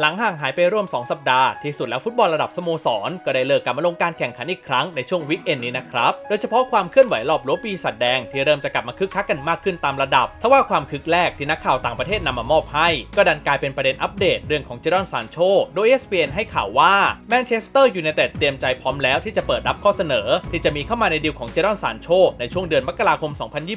หลังห่างหายไปร่วม 2 สัปดาห์ ที่สุดแล้วฟุตบอลระดับสโมสร ก็ได้เลิกกลับมาลงการแข่งขันอีกครั้งในช่วงวิกเอนนี้นะครับ โดยเฉพาะความเคลื่อนไหวรอบรั้วปีศาจแดงที่เริ่มจะกลับมาคึกคักกันมากขึ้นตามระดับ ทว่าความคึกแรกที่นักข่าวต่างประเทศนำมามอบให้ ก็ดันกลายเป็นประเด็นอัปเดตเรื่องของเจดอนซานโช โดย ESPN ให้ข่าวว่าแมนเชสเตอร์ยูไนเต็ดเตรียมใจพร้อมแล้วที่จะเปิดรับข้อเสนอ ที่จะมีเข้ามาในดีลของเจดอนซานโชในช่วงเดือนมกราคม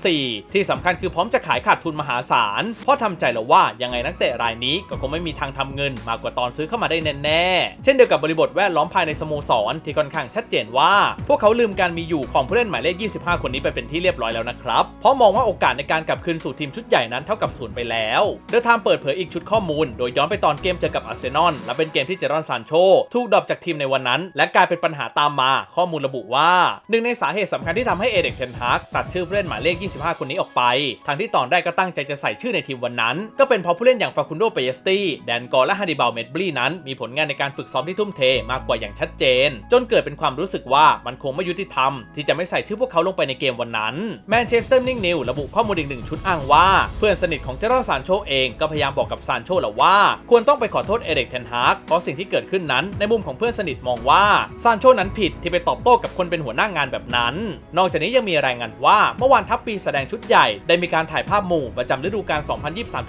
2024 ที่สำคัญคือพร้อมจะขายขาดทุนมหาศาลเพราะทำใจแล้วว่ายังไงนักเตะรายนี้ก็คงไม่มีทางทำเงินมากกว่าตอนซื้อเข้ามาได้แน่ๆ เช่นเดียวกับบริบทแวดล้อมภายในสโมสร ที่ค่อนข้างชัดเจนว่า พวกเขาลืมการมีอยู่ของผู้เล่นหมายเลข 25 คนนี้ไปเป็นที่เรียบร้อยแล้วนะครับ เพราะมองว่าโอกาสในการกลับคืนสู่ทีมชุดใหญ่นั้นเท่ากับศูนย์ไปแล้วเดอะไทม์เปิดเผยอีกชุดข้อมูล โดยย้อนไปตอนเกมเจอกับอาร์เซนอลและเป็นเกมที่เจรอนซานโชถูกดรอปจากทีมในวันนั้น และกลายเป็นปัญหาตามมา ข้อมูลระบุว่าหนึ่งในสาเหตุสำคัญที่ทำให้เอเด็กเทนฮากตัดชื่อผู้เล่นหมายเลข 25 คนนี้ออกไปทั้งที่ตอนแรกก็ตั้งใจจะใส่ชื่อในทีมวันนั้น ก็เป็นเพราะผู้เล่นอย่างฟาคุนโดเปเยสตี้แดนกอและฮาดิบาลเมดบลีนั้นมีผลงานในการฝึกซ้อมที่ทุ่มเทมากกว่าอย่างชัดเจน จนเกิดเป็นความรู้สึกว่ามันคงไม่ยุติธรรม ที่จะไม่ใส่ชื่อพวกเขาลงไปในเกมวันนั้นแมนเชสเตอร์นิ่งนิวระบุข้อมูลอีกหนึ่งชุดอ้างว่า เพื่อนสนิทของเจอร์ซานโชเองก็พยายามบอกกับซานโชแล้วว่า ควรต้องไปขอโทษเอเด็กเทนฮากเพราะสิ่งที่เกิดขึ้นนั้นในมุมของเพื่อนสนิทมองว่าซานโชนั้นผิดที่ไปตอบโต้กับคนเป็นหัวหน้างานแบบนั้น นอกจากนี้ยังมีรายงานว่าเมื่อวานทัพปีแสดงชุดใหญ่ได้มีการถ่ายภาพหมู่ประจำฤดูกาล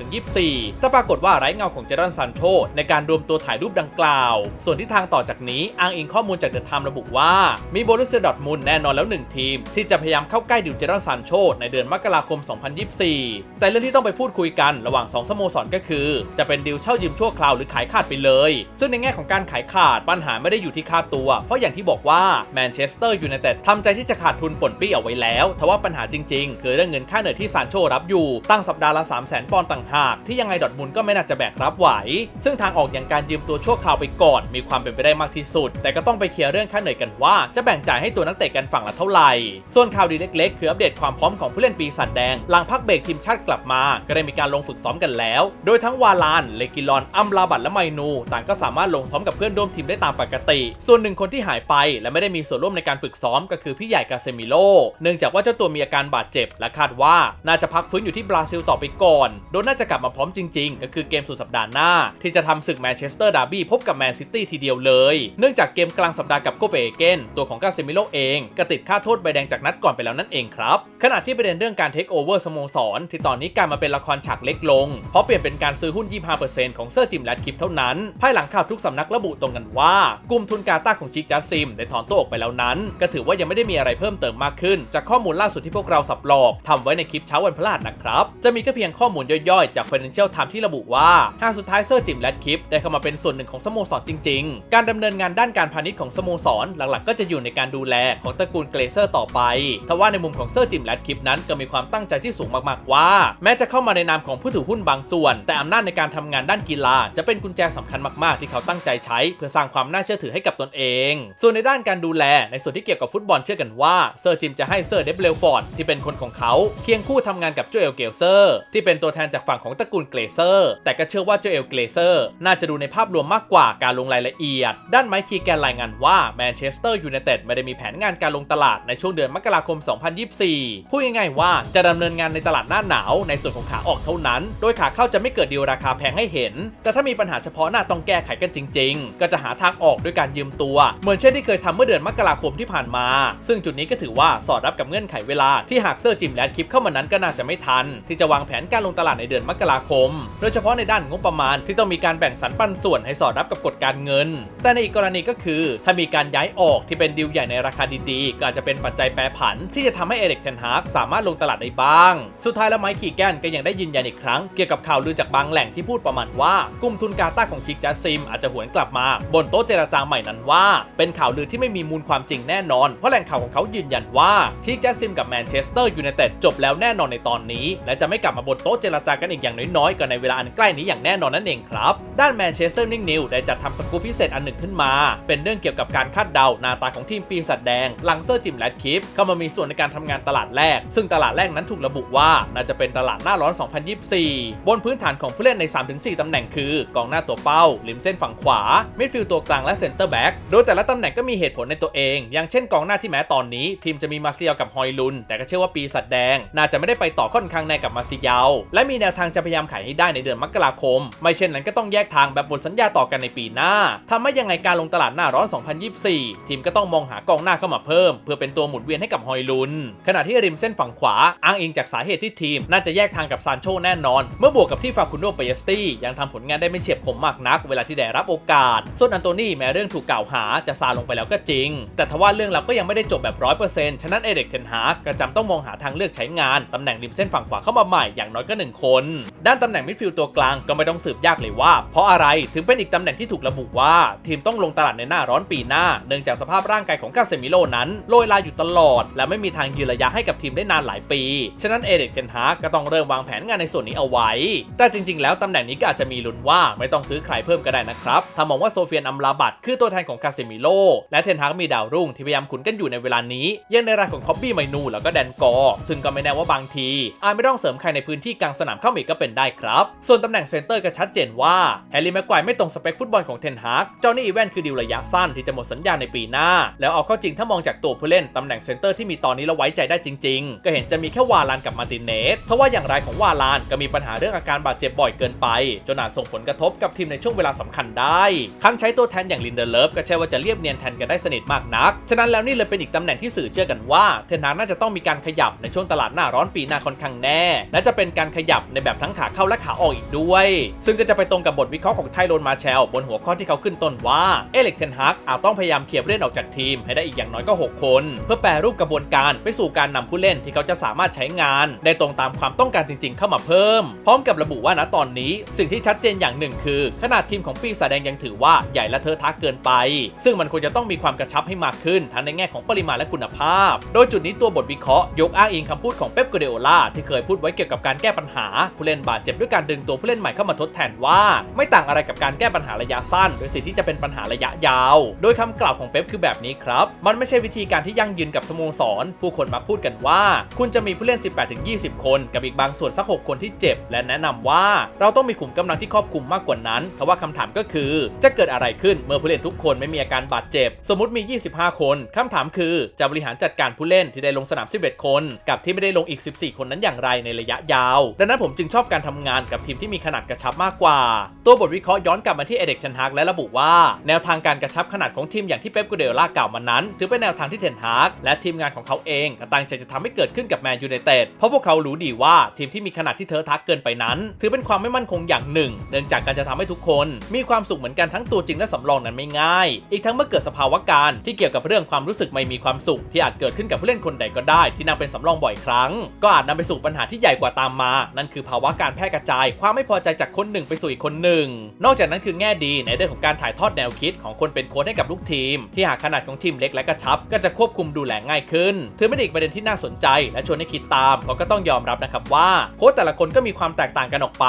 2023-24 แต่ปรากฏว่าไร้เงาของเจอร์ซานโชในการรวมตัวถ่ายรูปดังกล่าว ส่วนที่ทางต่อจากนี้อ้างอิงข้อมูลจากเดอะไทม์ระบุว่า มีโบรุสเซียดอทมุนแน่นอนแล้วหนึ่งทีม ที่จะพยายามเข้าใกล้ดิวเจอร์ซานโชในเดือนมกราคม 2024 แต่เรื่องที่ต้องไปพูดคุยกันระหว่าง 2 สโมสรก็คือ จะเป็นดิวเช่ายืมชั่วคราวหรือขายขาดไปเลย ซึ่งในแง่ของการขายขาดปัญหาไม่ได้อยู่ที่ค่าตัว เพราะอย่างที่บอกว่าแมนเชสเตอร์ยูไนเต็ดทำใจที่จะขาดทุนป่นปี้เอาไว้แล้วทว่าปัญหาจริงๆ คือเรื่องเงินค่าเหนื่อยที่ซานโชรับอยู่ตั้งสัปดาห์ละ3 0 0 0 0 0ปอนด์ต่างหากที่ยังไงดอทมุนก็ไม่น่าจะแบกรับไหว ซึ่งทางออกอย่างการยืมตัวชั่วคราวไปก่อน มีความเป็นไปได้มากที่สุด แต่ก็ต้องไปเคลียร์เรื่องค่าเหนื่อยกันว่า จะแบ่งจ่ายให้ตัวนักเตะกันฝั่งละเท่าไหร่ ส่วนข่าวดีเล็กๆ คืออัปเดตความพร้อมของผู้เล่นปีศาจแดง หลังพักเบรกทีมชาติกลับมา ก็ได้มีการลงฝึกซ้อมกันแล้ว โดยทั้งวาลาน เลกิลอน อัมลาบัตและไมนู ต่างก็สามารถลงซ้อมกับเพื่อนร่วมทีมได้ตามปกติ ส่วนหนึ่งคนที่หายไปและไม่ได้มีส่วนร่วมในการฝึกซ้อมก็คือพี่ใหญ่กาเซมิโล เนื่องจากว่าเจ้าตัวมีอาการบาดเจ็บ และคาดว่าน่าจะพักฟื้นอยู่ที่บราซิลต่อไปก่อน โดยน่าจะกลับมาพร้อมจริง ๆ ก็คือเกมสุดสัปดาห์หน้าที่จะททำศึกแมนเชสเตอร์ดาร์บี้พบกับแมนซิตี้ทีเดียวเลย เนื่องจากเกมกลางสัปดาห์กับโคเปเกนตัวของกาเซมิโลเองก็ติดค่าโทษใบแดงจากนัดก่อนไปแล้วนั่นเองครับ ขณะที่ประเด็นเรื่องการเทคโอเวอร์สโมสรที่ตอนนี้กลายมาเป็นละครฉากเล็กลง เพราะเปลี่ยนเป็นการซื้อหุ้น 25%ของเซอร์จิมแรดคลิปเท่านั้น ภายหลังข่าวทุกสำนักระบุตรงกันว่ากลุ่มทุนกาตาของชิกจัสซิมได้ถอนตัวออกไปแล้วนั้น ก็ถือว่ายังไม่ได้มีอะไรเพิ่มเติมมากขึ้น จากข้อมูลล่าสุดที่พวกเราสับหลอกทำไว้ในคลิปเช้าวันพฤหัสนะครับจะมีแค่เพียงข้อมูลย่อยๆจาก Financial Times ที่ระบุว่าหากสุดท้ายเซอร์จิมแรดคลิปได้เข้ามาเป็นส่วนหนึ่งของสโมสรจริง ๆ การดำเนินงานด้านการพาณิชย์ของสโมสรหลักๆ ก็จะอยู่ในการดูแลของตระกูลเกรเซอร์ต่อไปทว่าในมุมของเซอร์จิมแรดคลิปนั้นก็มีความตั้งใจที่สูงมากๆว่า แม้จะเข้ามาในนามของผู้ถือหุ้นบางส่วน แต่อำนาจในการทำงานด้านกีฬา จะเป็นกุญแจสำคัญมากๆ ที่เขาตั้งใจใช้ เพื่อสร้างความน่าเชื่อถือให้กับตนเอง ส่วนในด้านการดูแลในส่วนที่เกี่ยวกับฟุตบอลเชื่อกันว่าเซอร์จิมจะให้เซอร์เดฟเลฟอร์ดที่เป็นคนของเขาเคียงคู่ทำงานกับโจเอลเกลเซอร์ที่เป็นตัวแทนจากฝั่งของตระกูลเกรเซอร์แต่ก็เชื่อว่าโจเอลเกรเซอร์น่าจะดูในภาพรวมมากกว่าการลงรายละเอียด ด้านไมค์คีแกนรายงานว่าแมนเชสเตอร์ยูไนเต็ดไม่ได้มีแผนงานการลงตลาดในช่วงเดือนมกราคม 2024 พูดง่ายๆว่าจะดำเนินงานในตลาดหน้าหนาวในส่วนของขาออกเท่านั้น โดยขาเข้าจะไม่เกิดดีลราคาแพงให้เห็น แต่ถ้ามีปัญหาเฉพาะหน้าต้องแก้ไขกันจริง ๆ ก็จะหาทางออกด้วยการยืมตัว เหมือนเช่นที่เคยทำเมื่อเดือนมกราคมที่ผ่านมา ซึ่งจุดนี้ก็ถือว่าสอดรับกับเงื่อนไขเวลาที่หากเซอร์จิมแลนด์คลิปเข้ามานั้นก็น่าจะไม่ทัน ที่จะวางแผนการลงตลาดในเดือนมกราคม โดยเฉพาะในด้านงบประมาณที่ต้องมีการการแบ่งสรรปันส่วนให้สอดรับกับกฎการเงิน แต่ในอีกกรณีก็คือ ถ้ามีการย้ายออกที่เป็นดีลใหญ่ในราคาดีๆ ก็อาจจะเป็นปัจจัยแปรผัน ที่จะทำให้เอเด็กเทนฮากสามารถลงตลาดได้บ้าง สุดท้ายแล้วไมค์คีแกนก็ยังได้ยืนยันอีกครั้ง เกี่ยวกับข่าวลือจากบางแหล่งที่พูดประมาณว่ากลุ่มทุนกาตาของชิกจัสซิมอาจจะหวนกลับมา บนโต๊ะเจรจาใหม่นั้นว่า เป็นข่าวลือที่ไม่มีมูลความจริงแน่นอน เพราะแหล่งข่าวของเขายืนยันว่าชิกจัสซิมกับแมนเชสเตอร์ยูไนเต็ดจบแล้วแน่นอนในตอนนี้ และจะไม่กลับมาบนโต๊ะเจรจากันอีกอย่างน้อยๆก็ในเวลาอันใกล้นี้อย่างแน่นอนนั่นเองครับด้านแมนเชสเตอร์นิ่งนิวได้จัดทำสกู๊ปพิเศษอันหนึ่งขึ้นมา เป็นเรื่องเกี่ยวกับการคาดเดาหน้าตาของทีมปีศาจแดงหลังเซอร์จิมแรดคิปเข้ามามีส่วนในการทำงานตลาดแรก ซึ่งตลาดแรกนั้นถูกระบุว่าน่าจะเป็นตลาดหน้าร้อน 2024 บนพื้นฐานของผู้เล่นใน 3-4ตำแหน่งคือกองหน้าตัวเป้าริมเส้นฝั่งขวามิดฟิลด์ตัวกลางและเซนเตอร์แบ็กโดยแต่ละตำแหน่งก็มีเหตุผลในตัวเอง อย่างเช่นกองหน้าที่แม้ตอนนี้ ทีมจะมีมาเซียลกับฮอยลุน แต่ก็เชื่อว่าปีศาจแดง น่าจะไม่ได้ไปต่อค่อนข้างแน่กับมาซิยาและมีแนวทางจะพยายามขายให้ได้ในเดือนมกราคม ไม่เช่นนั้นก็ต้องแยกทางแบบหมดสัญญาต่อกันในปีหน้าทำให้ยังไงการลงตลาดหน้าร้อน 2024 ทีมก็ต้องมองหากองหน้าเข้ามาเพิ่ม เพื่อเป็นตัวหมุนเวียนให้กับฮอยลุน ขณะที่ริมเส้นฝั่งขวา อ้างอิงจากสาเหตุที่ทีม น่าจะแยกทางกับซานโชแน่นอน เมื่อบวกกับที่ฟาคุนโดเปยสตี้ยังทำผลงานได้ไม่เฉียบคมมากนัก เวลาที่ได้รับโอกาส ส่วนอันโตนี่แม้เรื่องถูกกล่าวหาจะซาลงไปแล้วก็จริง แต่ทว่าเรื่องราวก็ยังไม่ได้จบแบบร้อยเปอร์เซ็นต์ฉะนั้นเอเด็กเทนฮากก็จำต้องมองหาทางเลือกใช้งานตำแหน่งริมเส้นฝั่งขวาเข้ามาใหม่อย่างน้อยก็หนึ่งคน ด้านตำแหน่งมิดฟิลด์ตัวกลางก็ไม่ต้องสืบยากเลยว่าเพราะอะไรถึงเป็นอีกตำแหน่งที่ถูกระบุว่า ทีมต้องลงตลาดในหน้าร้อนปีหน้า เนื่องจากสภาพร่างกายของกาเซมิโลนั้นโรยลาอยู่ตลอด และไม่มีทางยืนระยะให้กับทีมได้นานหลายปี ฉะนั้นเอเด็กเทนฮากก็ต้องเริ่มวางแผนงานในส่วนนี้เอาไว้ แต่จริง ๆ แล้วตำแหน่งนี้ก็อาจจะมีลุ้นว่าไม่ต้องซื้อใครเพิ่มก็ได้นะครับถ้ามองว่าโซเฟียนอัมลาบัตคือตัวแทนของกาเซมิโลและเทนฮากมีดาวรุ่งที่พยายามขุนกันอยู่ในเวลานี้ยังในรายของคอบบี้ไมนูแล้วก็แดนกอร์ซึ่งก็ไม่แน่ว่าบางทีอาจไม่ต้องเสริมใครในพื้นที่กลางสนามเข้าอีกก็เป็นได้ครับ ส่วนตำแหน่งเซนเตอร์ก็ชัดเจนว่าแฮร์รี่แม็กควายไม่ตรงสเปคฟุตบอลของเทนฮากเจ้านี่อีแวนคือดีลระยะสั้นที่จะหมดสัญญาในปีหน้า แล้วเอาเข้าจริงถ้ามองจากตัวผู้เล่นตำแหน่งเซนเตอร์ที่มีตอนนี้แล้วไว้ใจได้จริง ๆ ก็เห็นจะมีแค่วาลานกับมาร์ตินเนสทว่าอย่างไรของวาลานก็มีปัญหาเรื่องอาการบาดเจ็บบ่อยเกินไป จนอาจส่งผลกระทบกับทีมในช่วงเวลาสำคัญได้คันใช้ตัวแทนอย่างลินเดอร์เลิฟก็ใช่ว่าจะเรียบเนียนแทนกันได้สนิทมากนัก ฉะนั้นแล้วนี่เลยเป็นอีกตำแหน่งที่สื่อเชื่อกันว่า เทนฮากน่าจะต้องมีการขยับในช่วงตลาดหน้าร้อนปีหน้าค่อนข้างแน่ และจะเป็นการขยับในแบบทั้งขาเข้าและขาออกอีกด้วย ซึ่งก็จะไปตรงกับบบทวิเคราะห์ของไทโรนมาแชล บนหัวข้อที่เขาขึ้นต้นว่า เอเล็กเทนฮากอาจต้องพยายามเคลียร์ผู้เล่นออกจากทีมให้ได้อีกอย่างน้อยก็ 6 คน เพื่อแปรรูปกระบวนการไปสู่การนำผู้เล่นที่เขาจะสามารถใช้งาน ได้ตรงตามความต้องการจริง ๆ เข้ามาเพิ่ม พร้อมกับระบุว่าณตอนนี้ สิ่งที่ชัดเจนอย่างหนึ่งคือ ขนาดทีมของปีศาจแดงยังถือว่าใหญ่และเทอะทะเกินไป ซึ่งมันควรจะต้องมีความกระชับให้มากขึ้นทั้งในแง่ของปริมาณและคุณภาพ โดยจุดนี้ตัวบทวิเคราะห์ยกอ้างอิงคำพูดของเป๊ปกัวเดโอลาที่เคยพูดไว้เกี่ยวกับการแก้ปัญหาผู้เล่นบาดเจ็บด้วยการดึงตัวผู้เล่นใหม่เข้ามาทดแทนว่าไม่ต่างอะไรกับการแก้ปัญหาระยะสั้น โดยสิ่งที่จะเป็นปัญหาระยะยาว โดยคำกล่าวของเป๊ปคือแบบนี้ครับ มันไม่ใช่วิธีการที่ยั่งยืนกับสโมสร ผู้คนมักพูดกันว่า คุณจะมีผู้เล่น 18-20 คน กับอีกบางส่วนสัก 6 คนที่เจ็บ และแนะนำว่าเราต้องมีขุมกำลังที่ครอบคลุมมากกว่านั้นทว่าคำถามก็คือ จะเกิดอะไรขึ้นเมื่อผู้เล่นทุกคนไม่มีอาการบาดเจ็บ สมมติมี 25 คนคำถามคือจะบริหารจัดการผู้เล่นที่ได้ลงสนาม 11 คน กับที่ไม่ได้ลงอีก 14 คนนั้นอย่างไรในระยะยาว ดังนั้นผมจึงชอบการทำงานกับทีมที่มีขนาดกระชับมากกว่าตัวบทวิเคราะห์ย้อนกลับมาที่เอเด็กเทนฮากและระบุว่า แนวทางการกระชับขนาดของทีมอย่างที่เป๊ปกูเดล่ากล่าวมานั้น ถือเป็นแนวทางที่เทนฮากและทีมงานของเขาเองตั้งใจจะทำให้เกิดขึ้นกับแมนยูไนเต็ดเพราะพวกเขารู้ดีว่าทีมที่มีขนาดที่เทอทักเกินไปนั้น ถือเป็นความไม่มั่นคงอย่างหนึ่ง เนื่องจากการจะทำให้ทุกคน มีความสุขเหมือนกันทั้งตัวจริงและสำรองนั้นไม่ง่าย อีกทั้งเมื่อเกิดสภาวะการที่เกี่ยวกับเรื่องความรู้สึกไม่มีความสุข ที่อาจเกิดขึ้นกับผู้เล่นคนใดก็ได้ ที่นำเป็นสำรองบ่อยครั้ง ก็อาจนำไปสู่ปัญหาที่ใหญ่กว่าตามมา นั่นคือภาวะการแพร่กระจาย ความไม่พอใจจากคนหนึ่งไปสู่อีกคนหนึ่งนอกจากนั้นคือแง่ดีในเรื่องของการถ่ายทอดแนวคิดของคนเป็นโค้ชให้กับลูกทีม ที่หากขนาดของทีมเล็กและกระชับ ก็จะควบคุมดูแลง่ายขึ้น ถือเป็นอีกประเด็นที่น่าสนใจ และชวนให้คิดตามก็ต้องยอมรับนะครับว่าโค้ชแต่ละคนก็มีความแตกต่างกันออกไป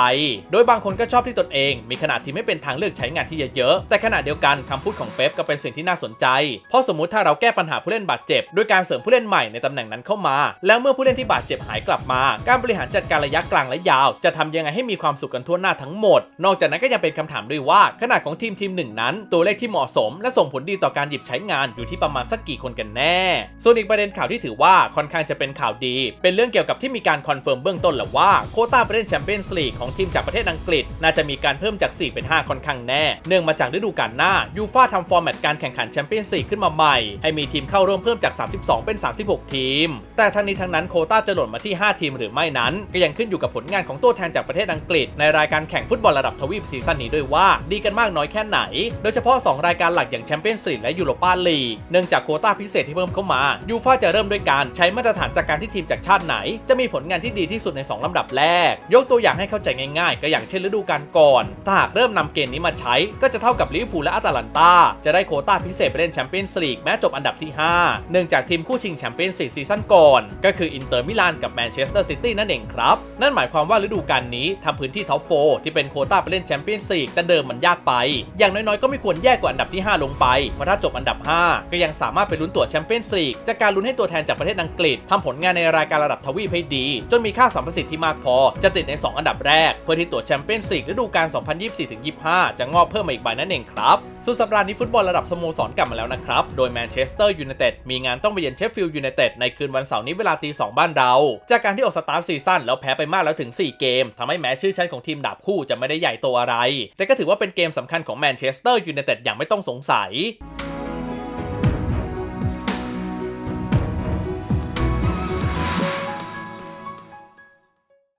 โดยบางคนก็ชอบที่ตนเอง มีขนาดที่ไม่เป็นทางเลือกใช้งานที่เยอะๆแต่ขณะเดียวกันคำพูดของเป๊ปก็เป็นสิ่งที่น่าสนใจ เพราะสมมุติถ้าเราแก้ปัญหาผู้เล่นบาดเจ็บด้วยการเสริมผู้เล่นใหม่ในตำแหน่งนั้นเข้ามา แล้วเมื่อผู้เล่นที่บาดเจ็บหายกลับมา การบริหารจัดการระยะกลางและยาว จะทำยังไงให้มีความสุขกันทั่วหน้าทั้งหมด นอกจากนั้นก็ยังเป็นคำถามด้วยว่า ขนาดของทีมทีมหนึ่งนั้น ตัวเลขที่เหมาะสม และส่งผลดีต่อการหยิบใช้งานอยู่ที่ประมาณสักกี่คนกันแน่ ส่วนอีกประเด็นข่าวที่ถือว่าค่อนข้างจะเป็นข่าวดี เป็นเรื่องเกี่ยวกับที่มีการคอนเฟิร์มเบื้องต้นแล้วว่าโคต้าไปเล่นแชมเปี้ยนส์ลีกของทีมจากประเทศอังกฤษ น่าจะมีการเพิ่มจาก 4 เป็น 5 ค่อนข้างแน่ เนื่องมาจากฤดูกาลหน้ายูฟ่าทำฟอร์แมตการแข่งขันแชมเปี้ยนส์ลีกขึ้นมาใหม่ ให้มีทีมเข้าร่วมเพิ่มจาก 32 เป็น 36 ทีม แต่ทั้งนี้ทั้งนั้นโคต้าจะหล่นมาที่ 5 ทีมหรือไม่นั้น ก็ยังขึ้นอยู่กับผลงานของตัวแทนจากประเทศอังกฤษในรายการแข่งฟุตบอลระดับทวีปซีซั่นนี้ด้วยว่า ดีกันมากน้อยแค่ไหน โดยเฉพาะ 2 รายการหลักอย่างแชมเปี้ยนส์ลีกและยูโรปาลีกเนื่องจากโคต้าพิเศษที่เพิ่มเข้ามายูฟ่าจะเริ่มด้วยการใช้มาตรฐานจากการที่ทีมจากชาติไหน จะมีผลงานที่ดีที่สุดใน 2 ลำดับแรก ยกตัวอย่างให้เข้าใจง่ายๆ ก็อย่างเช่นฤดูกาลก่อนถ้าหากเริ่มนำเกณฑ์นี้มาใช้ ก็จะเท่ากับลิเวอร์พูลและอาตาลันตาจะได้โคต้าพิเศษไปเล่นแชมเปี้ยนส์ลีกแม้จบอันดับที่ 5 เนื่องจากทีมคู่ชิงแชมเปี้ยนส์ลีกซีซั่นก่อน ก็คืออินเตอร์มิลานกับแมนเชสเตอร์ซิตี้นั่นเองครับนั่นหมายความว่าฤดูกาลนี้ทำพื้นที่ท็อปโฟที่เป็นโควต้าไปเล่นแชมเปี้ยนส์ลีกแต่เดิมมันยากไป อย่างน้อยๆ ก็ไม่ควรแย่กว่าอันดับที่ 5 ลงไปเพราะถ้าจบอันดับ 5 ก็ยังสามารถไปลุ้นตั๋วแชมเปี้ยนส์ลีกจากการลุ้นให้ตัวแทนจากประเทศอังกฤษทำผลงานในรายการระดับทวีปให้ดี จนมีค่าสัมประสิทธิ์ที่มากพอ จะติดใน 2 อันดับแรก เพื่อที่ตั๋วแชมเปี้ยนส์ลีกฤดูกาล 2024-25 จะงอกเพิ่มมาอีกใบนั่นเองครับสุดสัปดาห์นี้ฟุตบอลระดับสโมสรกลับมาแล้วนะครับ โดยแมนเชสเตอร์ยูไนเต็ดมีงานต้องไปเยือนเชฟฟิลด์ยูไนเต็ดในคืนวันเสาร์นี้เวลาตี2บ้านเรา จากการที่ออกสตาร์ทซีซั่นแล้วแพ้ไปมากแล้วถึง 4 เกมทำให้แม้ชื่อชั้นของทีมดาบคู่จะไม่ได้ใหญ่โตอะไร แต่ก็ถือว่าเป็นเกมสำคัญของแมนเชสเตอร์ยูไนเต็ดอย่างไม่ต้องสงสัย